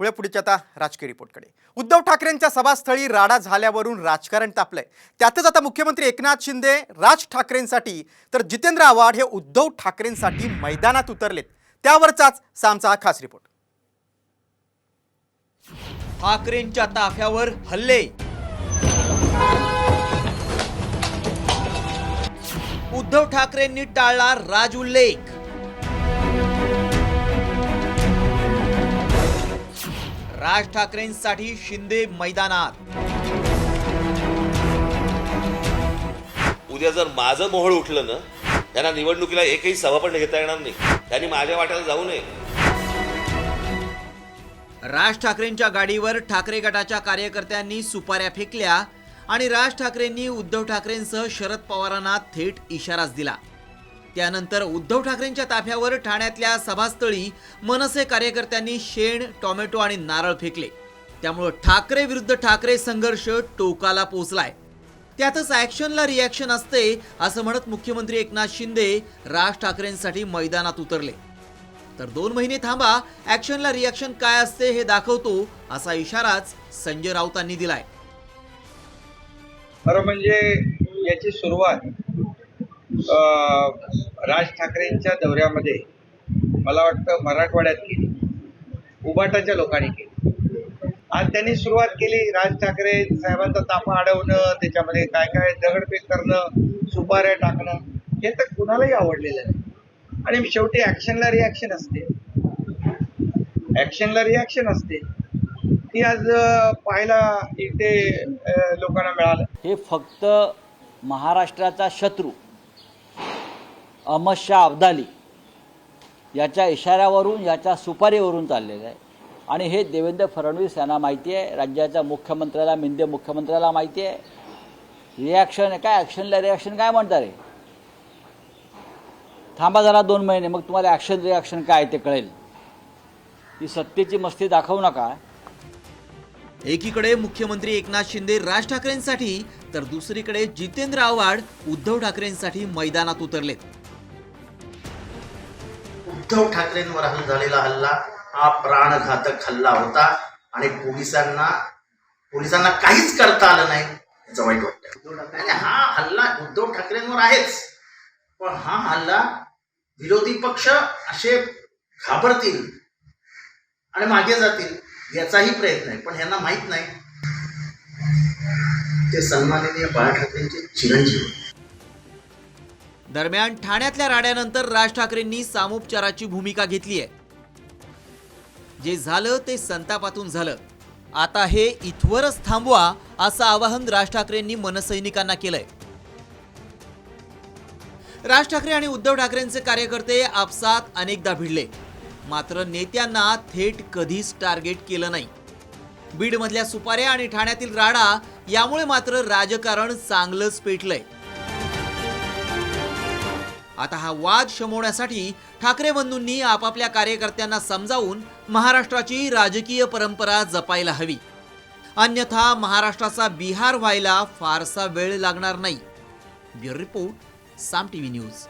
पुढे पुढच्या आता राजकीय रिपोर्टकडे. उद्धव ठाकरेंच्या सभास्थळी राडा झाल्यावरून राजकारण तापलंय. त्यातच आता मुख्यमंत्री एकनाथ शिंदे राज ठाकरेंसाठी तर जितेंद्र आव्हाड हे उद्धव ठाकरेंसाठी मैदानात उतरलेत. त्यावरचाच सामचा हा खास रिपोर्ट. ठाकरेंच्या ताफ्यावर हल्ले. उद्धव ठाकरेंनी टाळला राज उल्लेख. राज ठाकरेंसाठी शिंदे मैदानात. उद्या जर माझं मोहळ उठलं ना त्यांना निवडणुकीला एकही सभा पण घेता येणार नाही. त्यांनी माझ्या वाट्याला जाऊ नये. राज ठाकरेंच्या गाडीवर ठाकरे गटाच्या कार्यकर्त्यांनी सुपाऱ्या फेकल्या आणि राज ठाकरेंनी उद्धव ठाकरेंसह शरद पवारांना थेट इशाराच दिला. त्यानंतर उद्धव ठाकरेंच्या ताफ्यावर ठाण्यातल्या सभास्थळी मनसे कार्यकर्त्यांनी शेण टोमॅटो आणि नारळ फेकले. त्यामुळं ठाकरे विरुद्ध ठाकरे संघर्ष टोकाला पोहोचलाय त्यातच ॲक्शनला रिॲक्शन असते असं म्हणत मुख्यमंत्री एकनाथ शिंदे राज ठाकरेंसाठी मैदानात उतरले. तर दोन महिने थांबा ॲक्शनला रिॲक्शन काय असते हे दाखवतो असा इशाराच संजय राऊतांनी दिलाय. खरं म्हणजे याची सुरुवात राज ठाकरेंच्या दौऱ्यामध्ये मला वाटतं मराठवाड्यात केली उबाटाच्या लोकांनी केली. आज त्यांनी सुरुवात केली राज ठाकरे साहेबांचा ताफा अडवणं त्याच्यामध्ये काय काय दगडफेक करणं सुपाऱ्या टाकणं हे तर कुणालाही आवडलेलं नाही. आणि शेवटी ॲक्शनला रिॲक्शन असते. ॲक्शनला रिॲक्शन असते. ती आज पाहायला इथे लोकांना मिळालं. हे फक्त महाराष्ट्राचा शत्रू अहमद शाह अब्दाली याच्या इशाऱ्यावरून याच्या सुपारीवरून चाललेलं आहे. आणि हे देवेंद्र फडणवीस यांना माहिती आहे. राज्याच्या मुख्यमंत्र्याला मिंदे मुख्यमंत्र्याला माहिती आहे. रिॲक्शन काय ॲक्शनला रिॲक्शन काय म्हणतात रे थांबा जरा दोन महिने मग तुम्हाला ॲक्शन रिॲक्शन काय ते कळेल. ही सत्तेची मस्ती दाखवू नका. एकीकडे मुख्यमंत्री एकनाथ शिंदे राज ठाकरेंसाठी तर दुसरीकडे जितेंद्र आव्हाड उद्धव ठाकरेंसाठी मैदानात उतरलेत. उद्धव ठाकरेंवर हल्ला झालेला हल्ला हा प्राणघातक हल्ला होता आणि पोलिसांना पोलिसांना काहीच करता आलं नाही याचं वाईट वाटतं हा हल्ला उद्धव ठाकरेंवर आहेच. पण हा हल्ला विरोधी पक्ष असे घाबरतील आणि मागे जातील याचाही प्रयत्न आहे. पण ह्यांना माहीत नाही. ते सन्माननीय बाळा ठाकरेंचे चिरंजीव. दरम्यान ठाण्यातल्या राड्यानंतर राज ठाकरेंनी सामोपचाराची भूमिका घेतली आहे. जे झालं ते संतापातून झालं. आता हे इथवरच थांबवा असं आवाहन राज ठाकरेंनी मनसैनिकांना केलंय. राज ठाकरे आणि उद्धव ठाकरेंचे कार्यकर्ते आपसात अनेकदा भिडले. मात्र नेत्यांना थेट कधीच टार्गेट केलं नाही. बीडमधल्या सुपाऱ्या आणि ठाण्यातील राडा यामुळे मात्र राजकारण चांगलंच पेटलंय. आता हा वाद शमवण्यासाठी ठाकरे बंधूंनी आपापल्या कार्यकर्त्यांना समजावून महाराष्ट्राची राजकीय परंपरा जपायला हवी. अन्यथा महाराष्ट्राचा बिहार व्हायला फारसा वेळ लागणार नाही. Bureau report Saam T V news.